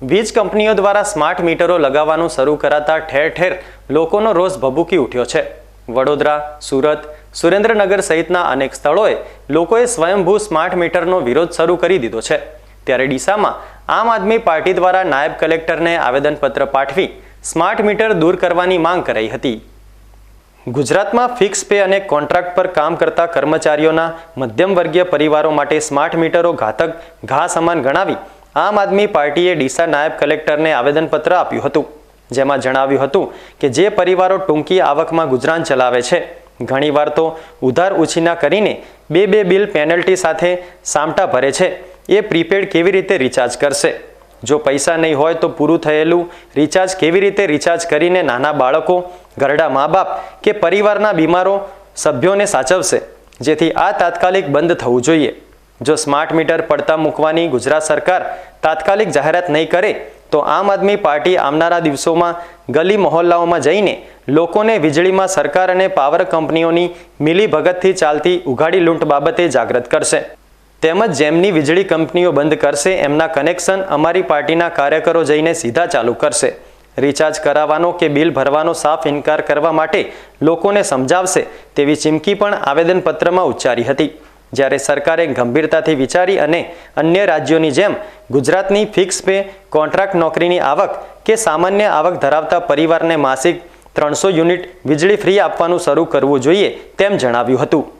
વીજ કંપનીઓ દ્વારા સ્માર્ટ મીટરો લગાવવાનું શરૂ કરાતા ઠેર ઠેર લોકોનો રોષ ભભૂકી ઉઠ્યો છે. વડોદરા, સુરત, સુરેન્દ્રનગર સહિતના અનેક સ્થળોએ લોકોએ સ્વયંભૂ સ્માર્ટ મીટરનો વિરોધ શરૂ કરી દીધો છે. ત્યારે ડીસામાં આમ આદમી પાર્ટી દ્વારા નાયબ કલેક્ટરને આવેદનપત્ર પાઠવી સ્માર્ટ મીટર દૂર કરવાની માંગ કરાઈ હતી. ગુજરાતમાં ફિક્સ પે અને કોન્ટ્રાક્ટ પર કામ કરતા કર્મચારીઓના મધ્યમ વર્ગીય પરિવારો માટે સ્માર્ટ મીટરો ઘાતક ઘા સમાન ગણાવી આમ આદમી પાર્ટીએ ડીસા નાયબ કલેક્ટરને આવેદનપત્ર આપ્યું હતું, જેમાં જણાવ્યું હતું કે જે પરિવારો ટૂંકી આવકમાં ગુજરાન ચલાવે છે. ઘણીવાર તો ઉધાર ઉછીના કરીને બે બે બિલ પેનલ્ટી સાથે સામટા ભરે છે. એ પ્રીપેડ કેવી રીતે રિચાર્જ કરશે? જો પૈસા નહીં હોય તો પૂરું થયેલું રિચાર્જ કેવી રીતે રિચાર્જ કરીને નાના બાળકો ઘરડા મા બાપ કે પરિવારના બીમારો સભ્યોને સાચવશે? જેથી આ તાત્કાલિક બંધ થવું જોઈએ. જો સ્માર્ટ મીટર પડતા મૂકવાની ગુજરાત સરકાર તાત્કાલિક જાહેરાત નહીં કરે, તો આમ આદમી પાર્ટી આવનારા દિવસોમાં ગલી મહોલ્લાઓમાં જઈને લોકોને વીજળીમાં સરકાર અને પાવર કંપનીઓની મિલી ભગતથી ચાલતી ઉઘાડી લૂંટ બાબતે જાગૃત કરશે. તેમજ જેમની વીજળી કંપનીઓ બંધ કરશે, એમના કનેક્શન અમારી પાર્ટીના કાર્યકરો જઈને સીધા ચાલુ કરશે. રિચાર્જ કરાવવાનો કે બિલ ભરવાનો સાફ ઇનકાર કરવા માટે લોકોને સમજાવશે તેવી ચીમકી પણ આવેદનપત્રમાં ઉચ્ચારી હતી. જ્યારે સરકારે ગંભીરતાથી વિચારી અને અન્ય રાજ્યોની જેમ ગુજરાતની ફિક્સ પે કોન્ટ્રાક્ટ નોકરીની આવક કે સામાન્ય આવક ધરાવતા પરિવારને માસિક ત્રણસો યુનિટ વીજળી ફ્રી આપવાનું શરૂ કરવું જોઈએ તેમ જણાવ્યું હતું.